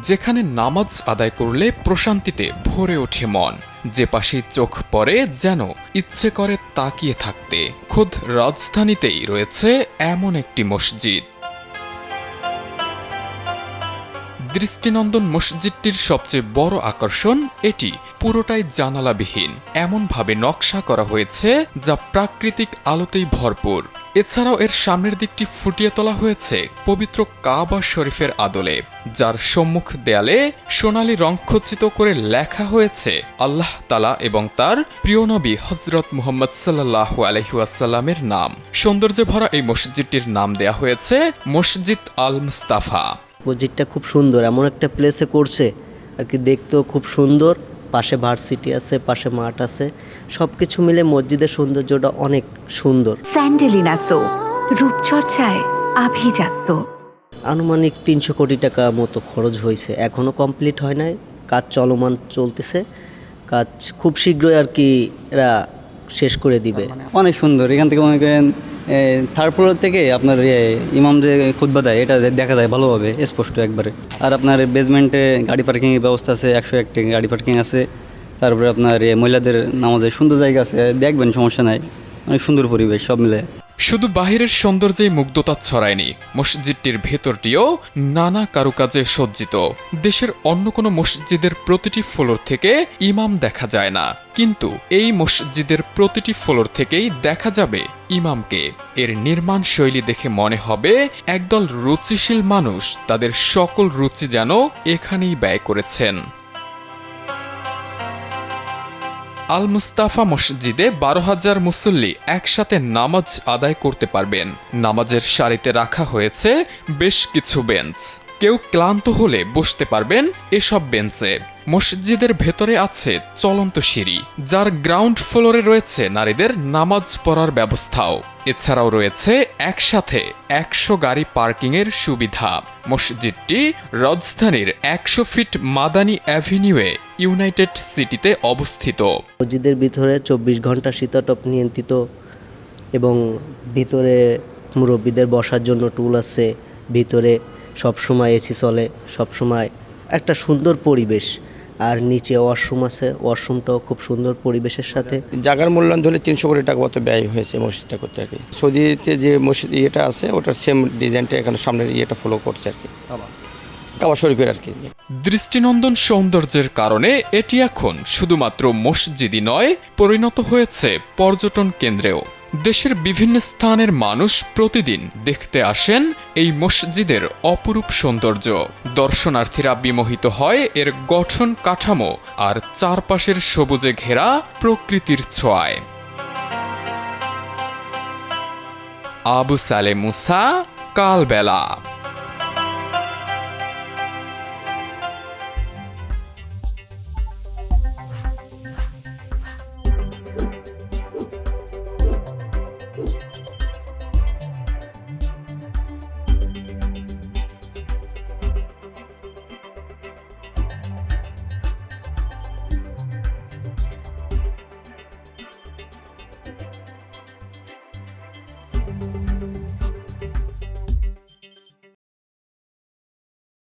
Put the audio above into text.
যেখানে নামাজ আদায় করলে প্রশান্তিতে ভরে ওঠে মন। যে পাশে চোখ পড়ে যেন ইচ্ছে করে তাকিয়ে থাকতে। খোদ রাজধানীতেই রয়েছে এমন একটি মসজিদ। দৃষ্টিনন্দন মসজিদটির সবচেয়ে বড় আকর্ষণ এটি। পুরোটাই জানালাবিহীন। এমনভাবে নকশা করা হয়েছে যা প্রাকৃতিক আলোতেই ভরপুর। এছাড়াও এর সামনের দিকটি ফুটিয়ে তোলা হয়েছে পবিত্র কাবা শরীফের আদলে, যার সম্মুখ দেয়ালে সোনালী রংখচিত করে লেখা হয়েছে আল্লাহ তালা এবং তার প্রিয় নবী হজরত মুহম্মদ সাল্লাহ আলহিউসাল্লামের নাম। সৌন্দর্যে ভরা এই মসজিদটির নাম দেয়া হয়েছে মসজিদ আল মুস্তাফা মসজিদটা খুব সুন্দর, এমন একটা প্লেসে করছে, আর কি দেখতেও খুব সুন্দর। পাশে ভার্সিটি আছে পাশে মাঠ আছে। সব কিছু মিলে মসজিদের সৌন্দর্যটা অনেক সুন্দর। স্যান্ডেলিনা সো রূপচর্চায় আভিজাত্য। আনুমানিক তিনশো কোটি টাকা মতো খরচ হয়েছে। এখনও কমপ্লিট হয় নাই। কাজ চলমান চলতেছে। কাজ খুব শীঘ্রই আর কি এরা শেষ করে দিবে। অনেক সুন্দর। এখান থেকে মনে করেন থার্ড ফ্লোর থেকে আপনার ইমাম যে খুদবা দেয়, এটা দেখা যায় ভালোভাবে, স্পষ্ট একবারে। আর আপনার বেসমেন্টে গাড়ি পার্কিংয়ের ব্যবস্থা আছে, একশো একটি গাড়ি পার্কিং আছে। তারপরে আপনার মহিলাদের নামাজের সুন্দর জায়গা আছে, দেখবেন সমস্যা নাই। অনেক সুন্দর পরিবেশ, সব মিলে। শুধু বাহিরের সৌন্দর্যেই মুগ্ধতা ছড়ায়নি। মসজিদটির ভেতরটিও নানা কারুকাজে সজ্জিত। দেশের অন্য কোনো মসজিদের প্রতিটি ফ্লোর থেকে ইমাম দেখা যায় না। কিন্তু এই মসজিদের প্রতিটি ফ্লোর থেকেই দেখা যাবে ইমামকে। এর নির্মাণ শৈলী দেখে মনে হবে একদল রুচিশীল মানুষ, তাদের সকল রুচি যেন এখানেই ব্যয় করেছেন। আল মুস্তাফা মসজিদে বারো হাজার মুসল্লি একসাথে নামাজ আদায় করতে পারবেন। নামাজের সারিতে রাখা হয়েছে বেশ কিছু বেঞ্চ। কেউ ক্লান্ত হলে বসতে পারবেন এসব বেঞ্চে। মসজিদের ভেতরে আছে চলন্ত সিঁড়ি, যার গ্রাউন্ড ফ্লোরে রয়েছে নারীদের নামাজ পড়ার ব্যবস্থাও। এছাড়াও রয়েছে একসাথে একশো গাড়ি পার্কিংয়ের সুবিধা। মসজিদটি রাজধানীর একশো ফিট মাদানী অ্যাভিনিউয়ে ইউনাইটেড সিটিতে অবস্থিত। মসজিদের ভিতরে চব্বিশ ঘণ্টা শীতাটপ নিয়ন্ত্রিত এবং ভিতরে মুরব্বীদের বসার জন্য টুল আছে। ভিতরে সবসময় এসি চলে সবসময় একটা সুন্দর পরিবেশ। আর নিচে ওয়াশরুম আছে ওয়াশরুমটাও খুব সুন্দর পরিবেশের সাথে। জায়গার মূল্যায়ন ধরে তিনশো কোটি টাকা মতো ব্যয় হয়েছে মসজিদটা করতে আর কি। সৌদিতে যে মসজিদ ইয়েটা আছে ওটার সেম ডিজাইনটা এখানে সামনের ইয়েটা ফলো করছে আর কি। কাবা শরীফের আর কি। দৃষ্টিনন্দন সৌন্দর্যের কারণে এটি এখন শুধুমাত্র মসজিদই নয় পরিণত হয়েছে পর্যটন কেন্দ্রেও। দেশের বিভিন্ন স্থানের মানুষ প্রতিদিন দেখতে আসেন এই মসজিদের অপরূপ সৌন্দর্য। দর্শনার্থীরা বিমোহিত হয় এর গঠন কাঠামো আর চারপাশের সবুজে ঘেরা প্রকৃতির ছোঁয়ায়। আবু সালে মুসা, কালবেলা।